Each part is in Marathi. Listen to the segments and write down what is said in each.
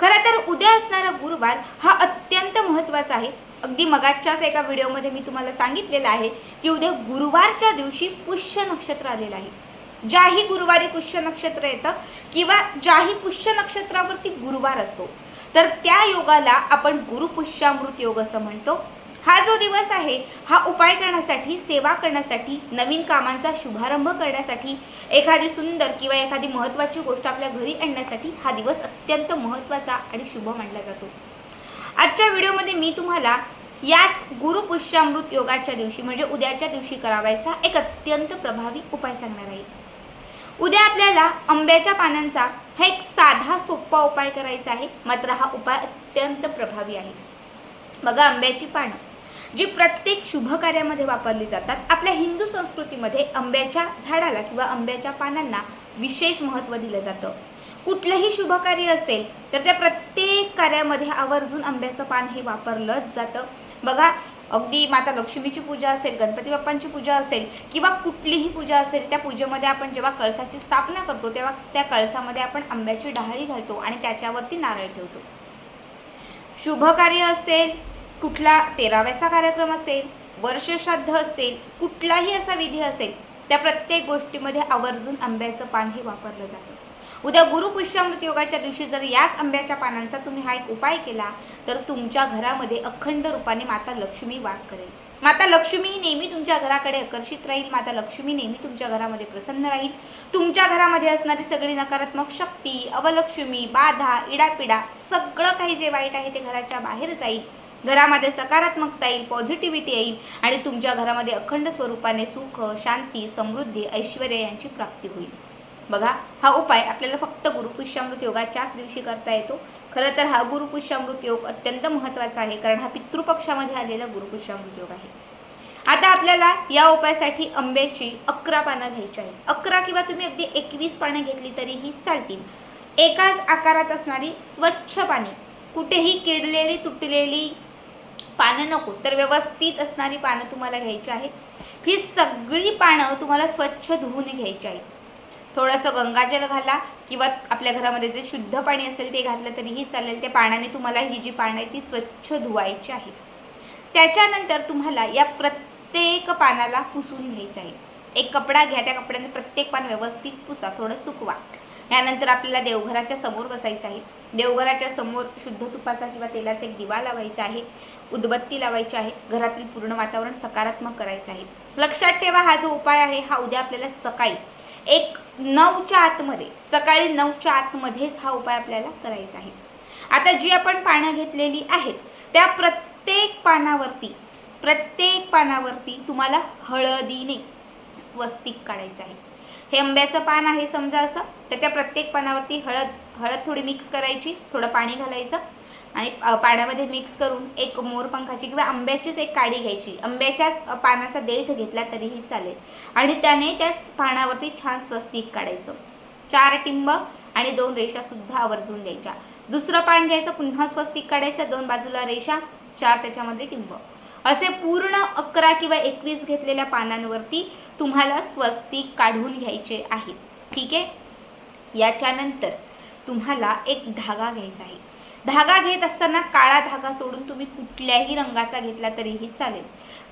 खरं तर उद्या असणारा गुरुवार हा अत्यंत महत्त्वाचा आहे. अगदी मगाच्याच एका व्हिडिओमध्ये मी तुम्हाला सांगितलेलं आहे की उद्या गुरुवारच्या दिवशी पुष्य नक्षत्र आलेलं आहे. ज्याही गुरुवारी पुष्य नक्षत्र येतं किंवा ज्याही पुष्य नक्षत्रावरती गुरुवार असतो तर त्या योगाला आपण गुरुपुष्यामृत योग असं म्हणतो. हा जो दिवस आहे हा उपाय करण्यासाठी सेवा करण्यासाठी नवीन कामांचा शुभारंभ करण्यासाठी एखादी सुंदर किंवा एखादी महत्त्वाची गोष्ट आपल्या घरी आणण्यासाठी हा दिवस अत्यंत महत्त्वाचा आणि शुभ मानला जातो. आजच्या व्हिडिओमध्ये मी तुम्हाला याच गुरुपुष्यामृत योगाच्या दिवशी म्हणजे उद्याच्या दिवशी करावायचा एक अत्यंत प्रभावी उपाय सांगणार आहे. उद्या आपल्याला आंब्याच्या पानांचा हा एक साधा सोपा उपाय करायचा आहे मात्र हा उपाय अत्यंत प्रभावी आहे. बघा आंब्याची पानं. जी प्रत्येक शुभ कार्यामध्ये वापरली जातात आपल्या हिंदू संस्कृतीमध्ये आंब्याच्या झाडाला किंवा आंब्याच्या पानांना विशेष महत्त्व दिलं जातं. कुठलंही शुभ कार्य असेल तर त्या प्रत्येक कार्यामध्ये आवर्जून आंब्याचं पान हे वापरलंच जातं. बघा अगदी माता लक्ष्मीची पूजा असेल गणपती बाप्पांची पूजा असेल किंवा कुठलीही पूजा असेल त्या पूजेमध्ये आपण जेव्हा कळसाची स्थापना करतो तेव्हा त्या कळसामध्ये आपण आंब्याची डहाळी घालतो आणि त्याच्यावरती नारळ ठेवतो. शुभ कार्य असेल कुठला तेराव्याचा कार्यक्रम असेल वर्षश्राद्ध असेल कुठलाही असा विधी असेल त्या प्रत्येक गोष्टीमध्ये आवर्जून आंब्याचं पान हे वापरलं जातं. उद्या गुरुपुष्यामृत योगाच्या दिवशी जर याच आंब्याच्या पानांचा तुम्ही हा एक उपाय केला तर तुमच्या घरामध्ये अखंड रूपाने माता लक्ष्मी वास करेल. माता लक्ष्मी नेहमी तुमच्या घराकडे आकर्षित राहील माता लक्ष्मी नेहमी तुमच्या घरामध्ये प्रसन्न राहील. तुमच्या घरामध्ये असणारी सगळी नकारात्मक शक्ती अवलक्ष्मी बाधा इडापिडा सगळं काही जे वाईट आहे ते घराच्या बाहेर जाईल. घरामध्ये सकारात्मकता येईल पॉझिटिव्हिटी येईल आणि तुमच्या घरामध्ये अखंड स्वरूपाने सुख शांती समृद्धी ऐश्वर यांची प्राप्ती होईल. बघा हा उपाय आपल्याला फक्त गुरुपुष्यामृत योगाच्याच दिवशी करता येतो. खरं तर हा गुरुपुष्यामृत योग अत्यंत महत्त्वाचा आहे कारण हा पितृपक्षामध्ये आलेला गुरुपुष्यामृत योग आहे. आता आपल्याला या उपायासाठी आंब्याची अकरा पानं घ्यायची आहे अकरा किंवा तुम्ही अगदी एकवीस पानं घेतली तरीही चालतील. एकाच आकारात असणारी स्वच्छ पाने कुठेही किडलेली तुटलेली पानं नको. तर व्यवस्थित असणारी पानं तुम्हाला घ्यायची आहेत. ही सगळी पानं तुम्हाला स्वच्छ धुवून घ्यायची आहेत. थोडंसं गंगाजल घाला किंवा आपल्या घरामध्ये जे शुद्ध पाणी असेल ते घातलं तरीही चालेल. त्या पाण्याने तुम्हाला ही जी पानं आहे ती स्वच्छ धुवायची आहेत. त्याच्यानंतर तुम्हाला या प्रत्येक पानाला पुसून घ्यायचं आहे. एक कपडा घ्या त्या कपड्याने प्रत्येक पान व्यवस्थित पुसा थोडं सुकवा. यानंतर आपल्याला देवघराच्या समोर बसायचं आहे. देवघराच्या समोर शुद्ध तुपाचा किंवा तेलाचा एक दिवा लावायचा आहे. उदबत्ती लावायची आहे. घरातील पूर्ण वातावरण सकारात्मक करायचं आहे. लक्षात ठेवा हा जो उपाय आहे हा उद्या आपल्याला सकाळी एक नऊच्या आतमध्ये सकाळी नऊच्या आतमध्येच हा उपाय आपल्याला करायचा आहे. आता जी आपण पानं घेतलेली आहेत त्या प्रत्येक पानावरती प्रत्येक पानावरती तुम्हाला हळदीने स्वस्तिक काढायचं आहे. हे आंब्याचं पान आहे समजा असं तर त्या प्रत्येक पानावरती हळद हळद थोडी मिक्स करायची थोडं पाणी घालायचं आणि पाण्यामध्ये मिक्स करून एक मोरपंखाची किंवा आंब्याचीच एक काडी घ्यायची. आंब्याच्याच पानाचा देठ घेतला तरीही चालेल. आणि त्याने त्याच पानावरती छान स्वस्तिक काढायचं. चार टिंब आणि दोन रेषा सुद्धा आवर्जून द्यायच्या. दुसरं पान घ्यायचं पुन्हा स्वस्तिक काढायचं दोन बाजूला रेषा चार त्याच्यामध्ये टिंब. असे पूर्ण अकरा किंवा एकवीस घेतलेल्या पानांवरती तुम्हाला स्वस्तिक काढून घ्यायचे आहे. ठीक आहे? याच्यानंतर तुम्हाला एक धागा घ्यायचा आहे. धागा घेत असताना काळा धागा सोडून तुम्ही कुठल्याही रंगाचा घेतला तरीही चालेल.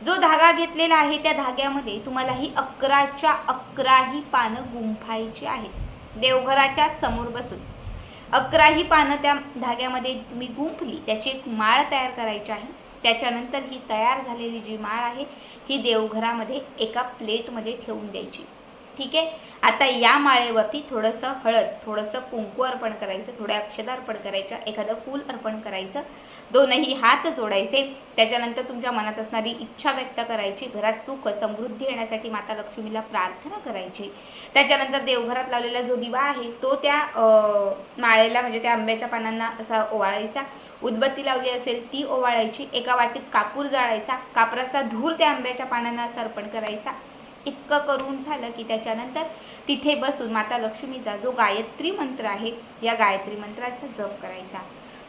जो धागा घेतलेला आहे त्या धाग्यामध्ये तुम्हाला ही अकराच्या अकराही पानं गुंफायची आहेत. देवघराच्या समोर बसून. अकराही पानं त्या धाग्यामध्ये तुम्ही गुंफली त्याची एक माळ तयार करायची आहे. त्याच्यानंतर ही तयार झालेली जी माळ आहे ही देवघरामध्ये एका प्लेटमध्ये ठेवून द्यायची. ठीक आहे? आता या माळेवरती थोडंसं हळद थोडंसं कुंकू अर्पण करायचं थोड्या अक्षदा अर्पण करायच्या एखादं फूल अर्पण करायचं. दोनही हात जोडायचे. त्याच्यानंतर तुमच्या मनात असणारी इच्छा व्यक्त करायची. घरात सुख समृद्धी येण्यासाठी माता लक्ष्मीला प्रार्थना करायची. त्याच्यानंतर देवघरात लावलेला जो दिवा आहे तो त्या माळेला म्हणजे त्या आंब्याच्या पानांना असा ओवाळायचा. उदबत्ती लावली असेल ती ओवाळायची. एका वाटीत कापूर जाळायचा. कापराचा धूर त्या आंब्याच्या पानांना असं अर्पण करायचा. इतकं करून झालं की त्याच्यानंतर तिथे बसून माता लक्ष्मीचा जो गायत्री मंत्र आहे या गायत्री मंत्राचा जप करायचा.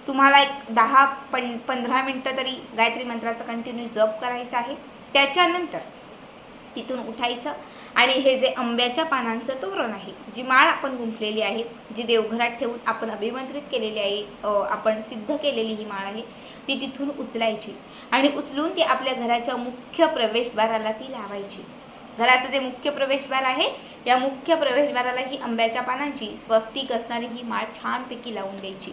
तुम्हाला एक दहा पं पंधरा मिनटं तरी गायत्री मंत्राचा कंटिन्यू जप करायचा आहे. त्याच्यानंतर तिथून उठायचं आणि हे जे आंब्याच्या पानांचं तोरण आहे जी माळ आपण गुंफलेली आहे जी देवघरात ठेवून आपण अभिमंत्रित केलेली आहे आपण सिद्ध केलेली ही माळ आहे ती तिथून उचलायची आणि उचलून ती आपल्या घराच्या मुख्य प्रवेशद्वाराला ती लावायची. घराचं जे मुख्य प्रवेशद्वार आहे या मुख्य प्रवेशद्वाराला ही आंब्याच्या पानांची स्वस्तिक असणारी ही माळ छानपैकी लावून द्यायची.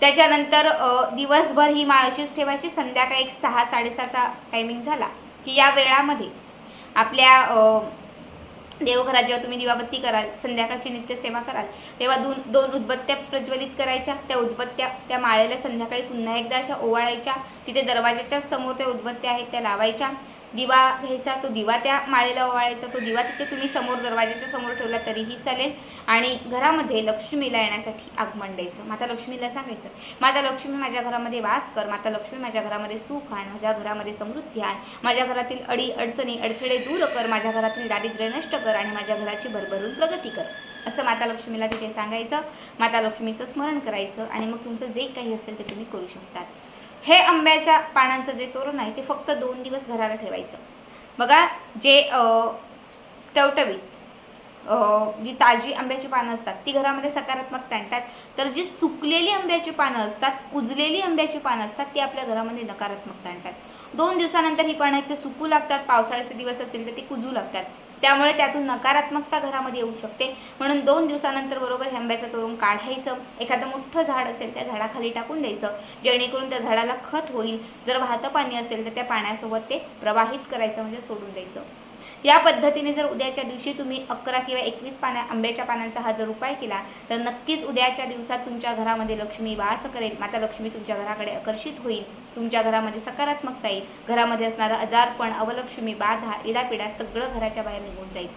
त्याच्यानंतर दिवसभर ही माळ अशीच ठेवायची. संध्याकाळी एक सहा साडेसहाचा टायमिंग झाला की या वेळामध्ये आपल्या देवघरात जेव्हा तुम्ही दिवाबत्ती कराल संध्याकाळची नित्यसेवा कराल तेव्हा दोन दोन उदबत्त्या प्रज्वलित करायच्या. त्या उदबत्त्या त्या माळेला संध्याकाळी पुन्हा एकदा अशा ओवाळायच्या. तिथे दरवाजाच्या समोर त्या उदबत्त्या आहेत त्या लावायच्या. दिवा घ्यायचा तो दिवा त्या माळेला ओवाळायचा तो दिवा तिथे तुम्ही समोर दरवाजाच्या समोर ठेवला तरीही चालेल. आणि घरामध्ये लक्ष्मीला येण्यासाठी आगमन द्यायचं. माता लक्ष्मीला सांगायचं माता लक्ष्मी माझ्या घरामध्ये वास कर. माता लक्ष्मी माझ्या घरामध्ये सुख आण. माझ्या घरामध्ये समृद्धी आण. माझ्या घरातील अडी अडचणी अडथळे दूर कर. माझ्या घरातील दारिद्र्य नष्ट कर आणि माझ्या घराची भरभरून प्रगती कर. असं माता लक्ष्मीला तिथे सांगायचं. माता लक्ष्मीचं स्मरण करायचं आणि मग तुमचं जे काही असेल ते तुम्ही करू शकतात. हे आंब्याच्या पानांचं जे तोरण आहे ते फक्त दोन दिवस घराला ठेवायचं. बघा जे टवटवीत जी ताजी आंब्याची पानं असतात ती घरामध्ये सकारात्मक टाणतात. तर जी सुकलेली आंब्याची पानं असतात कुजलेली आंब्याची पानं असतात ती आपल्या घरामध्ये नकारात्मक टाणतात. दोन दिवसानंतर ही पानं इथे सुकू लागतात पावसाळ्याचे दिवस असतील तर ती कुजू लागतात. त्यामुळे त्यातून नकारात्मकता घरामध्ये येऊ शकते. म्हणून दोन दिवसानंतर बरोबर हंब्याचं तोरण काढायचं. एखादं मोठं झाड असेल त्या झाडाखाली टाकून द्यायचं. जेणेकरून त्या झाडाला खत होईल. जर वाहतं पाणी असेल तर त्या पाण्यासोबत ते प्रवाहित करायचं म्हणजे सोडून द्यायचं. या पद्धतीने जर उद्याच्या दिवशी तुम्ही अकरा किंवा एकवीस पाना आंब्याच्या पानांचा हा जर उपाय केला तर नक्कीच उद्याच्या दिवसात तुमच्या घरामध्ये लक्ष्मी वास करेल. माता लक्ष्मी तुमच्या घराकडे आकर्षित होईल. तुमच्या घरामध्ये सकारात्मकता येईल. घरामध्ये असणारं आजारपण अवलक्ष्मी बाधा इडापिडा सगळं घराच्या बाहेर निघून जाईल.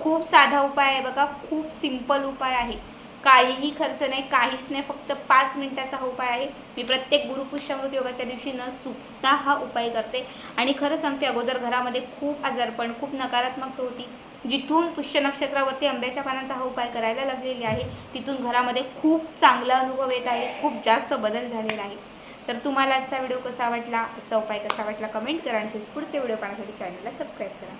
खूप साधा उपाय आहे बघा. खूप सिंपल उपाय आहे. काहीही खर्च नाही काहीच नाही फक्त पाच मिनिटाचा हा उपाय आहे. मी प्रत्येक गुरुपुष्यामृत योगाच्या दिवशी न चुकता हा उपाय करते. आणि खरं सांगते अगोदर घरामध्ये खूप आजारपण खूप नकारात्मक होती जिथून पुष्य नक्षत्रावरती आंब्याच्या पानांचा हा उपाय करायला लागलेली आहे तिथून घरामध्ये खूप चांगला अनुभव येत आहे खूप जास्त बदल झालेला आहे. तर तुम्हाला आजचा व्हिडिओ कसा वाटला आजचा उपाय कसा वाटला कमेंट करा आणि पुढचे व्हिडिओ पाहण्यासाठी चॅनलला सबस्क्राईब करा.